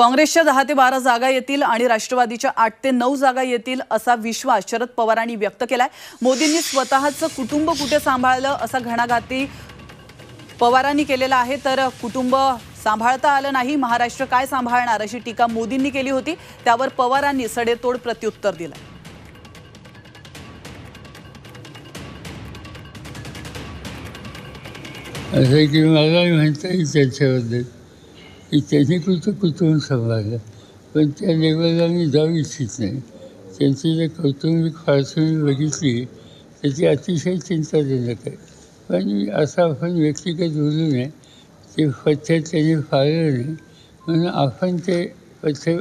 काँग्रेसच्या दहा ते बारा जागा येतील आणि राष्ट्रवादीच्या आठ ते नऊ जागा येतील असा विश्वास शरद पवारांनी व्यक्त केलाय. मोदींनी स्वतःचं कुटुंब कुठे सांभाळलं असा घणाघाती पवारांनी केलेला आहे. तर कुटुंब सांभाळता आलं नाही महाराष्ट्र काय सांभाळणार अशी टीका मोदींनी केली होती. त्यावर पवारांनी सडेतोड प्रत्युत्तर दिलं. असं की मला म्हणता येईल त्याच्याबद्दल. की त्यांनी कुठं कुटुंब सांभाळलं. पण त्या लेवलला मी जाऊ इच्छित नाही. त्यांची जर कौटुंबिक फारसणी मी बघितली तर ती अतिशय चिंताजनक आहे. पण असं आपण व्यक्तिगत बोलू नये ते पथ्य त्यांनी फाळलं नाही म्हणून आपण ते पथ्य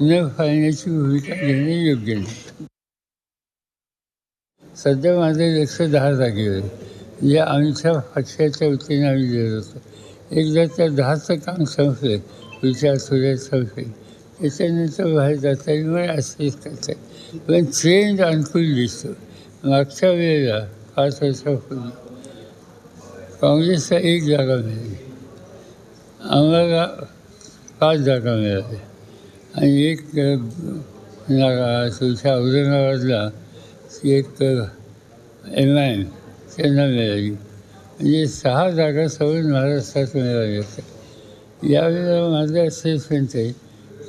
न फाळण्याची भूमिका घेणे योग्य नाही. सध्या माझं लक्ष दहा जागेवर या जे आमच्या पक्षाच्या वतीने आम्ही देत होतं. एकदा त्या दहाचं काम संपलं विचार आठवड्यात संपलं त्याच्यानंतर बाहेर जाता येईल मग असेच करता पण ट्रेंड अनुकूल दिसतो. मागच्या वेळेला पाच वर्षापूर्वी काँग्रेसला एक जागा मिळाली. आम्हाला पाच जागा मिळाल्या. आणि एक जागा तुमच्या औरंगाबादला ती एक एम आय एम त्यांना मिळाली. म्हणजे सहा जागा सवय महाराष्ट्रात मिळाल्या यावेळेला माझं असेसमेंट आहे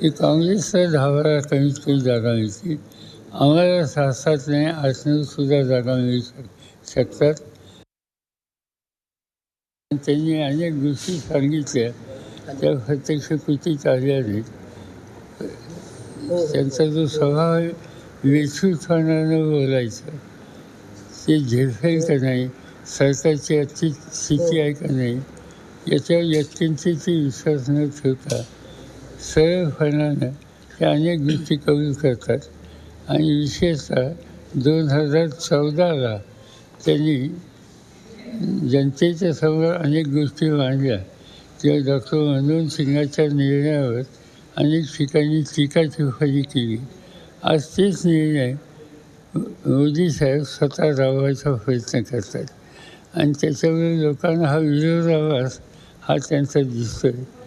की काँग्रेसला दहा कमीत कमी जागा मिळतील. आम्हाला सहा सात नाही आठ नऊसुद्धा जागा मिळू शक शकतात. त्यांनी अनेक गोष्टी सांगितल्या. त्या प्रत्यक्ष कृतीत आल्या नाहीत. त्यांचा जो स्वभाव आहे वेचूपणानं बोलायचं. ते झेपेल का नाही? सरकारची आजची स्थिती आहे का नाही याच्यावर व्यक्तींची विश्वास न ठेवता सरळपणानं ते अनेक गोष्टी कबूल करतात. आणि विशेषतः दोन हजार चौदाला त्यांनी जनतेच्या समोर अनेक गोष्टी मांडल्या. तेव्हा डॉक्टर मनमोहन सिंगाच्या निर्णयावर अनेक ठिकाणी टीका टिप्पणी केली. आज तेच निर्णय मोदी साहेब स्वतः राबवायचा प्रयत्न करतात. आणि त्याच्यामुळे लोकांना हा विरोधाभास हा त्यांचा दिसतो आहे